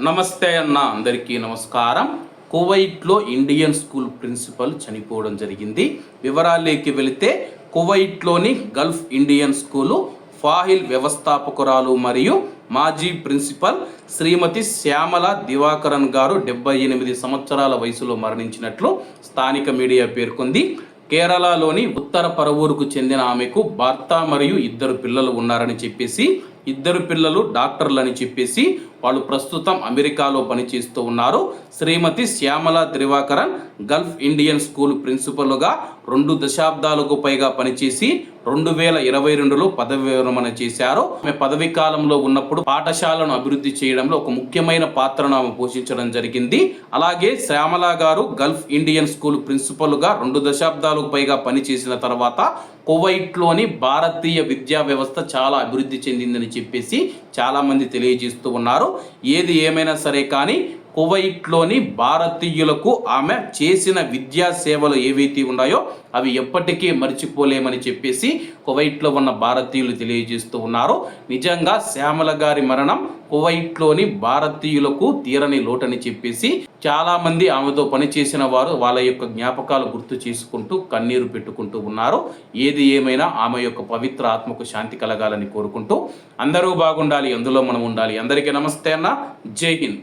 నమస్తే అన్న అందరికీ నమస్కారం. కువైట్లో ఇండియన్ స్కూల్ ప్రిన్సిపల్ చనిపోవడం జరిగింది. వివరాలకి వెళితే కువైట్లోని గల్ఫ్ ఇండియన్ స్కూలు ఫాహిల్ వ్యవస్థాపకురాలు మరియు మాజీ ప్రిన్సిపల్ శ్రీమతి శ్యామల దివాకరన్ గారు డెబ్బై ఎనిమిది సంవత్సరాల వయసులో మరణించినట్లు స్థానిక మీడియా పేర్కొంది. కేరళలోని ఉత్తర పరవూరుకు చెందిన ఆమెకు భర్త మరియు ఇద్దరు పిల్లలు ఉన్నారని చెప్పేసి ఇద్దరు పిల్లలు డాక్టర్లని చెప్పేసి వాళ్ళు ప్రస్తుతం అమెరికాలో పనిచేస్తూ ఉన్నారు. Shrimati Shyamala Trivakaran Gulf Indian School ప్రిన్సిపల్గా రెండు దశాబ్దాలకు పైగా పనిచేసి రెండు వేల ఇరవై రెండులో పదవి విరమణ చేశారు. ఆమె పదవి కాలంలో ఉన్నప్పుడు పాఠశాలను అభివృద్ధి చేయడంలో ఒక ముఖ్యమైన పాత్రను ఆమె పోషించడం జరిగింది. అలాగే శ్యామల గారు గల్ఫ్ ఇండియన్ స్కూల్ ప్రిన్సిపల్గా రెండు దశాబ్దాలకు పైగా పనిచేసిన తర్వాత కువైట్లోని భారతీయ విద్యా వ్యవస్థ చాలా అభివృద్ధి చెందిందని చెప్పేసి చాలామంది తెలియజేస్తూ ఉన్నారు. ఏది ఏమైనా సరే కానీ కువైట్లోని భారతీయులకు ఆమె చేసిన విద్యా సేవలు ఏవైతే ఉన్నాయో అవి ఎప్పటికీ మర్చిపోలేమని చెప్పేసి కువైట్లో ఉన్న భారతీయులు తెలియజేస్తూ ఉన్నారు. నిజంగా శ్యామల గారి మరణం కువైట్లోని భారతీయులకు తీరని లోటని చెప్పేసి చాలామంది ఆమెతో పనిచేసిన వారు వాళ్ళ యొక్క జ్ఞాపకాలు గుర్తు చేసుకుంటూ కన్నీరు పెట్టుకుంటూ ఉన్నారు. ఏది ఏమైనా ఆమె యొక్క పవిత్ర ఆత్మకు శాంతి కలగాలని కోరుకుంటూ అందరూ బాగుండాలి అందులో మనం ఉండాలి. అందరికీ నమస్తే అన్న. జై హింద్.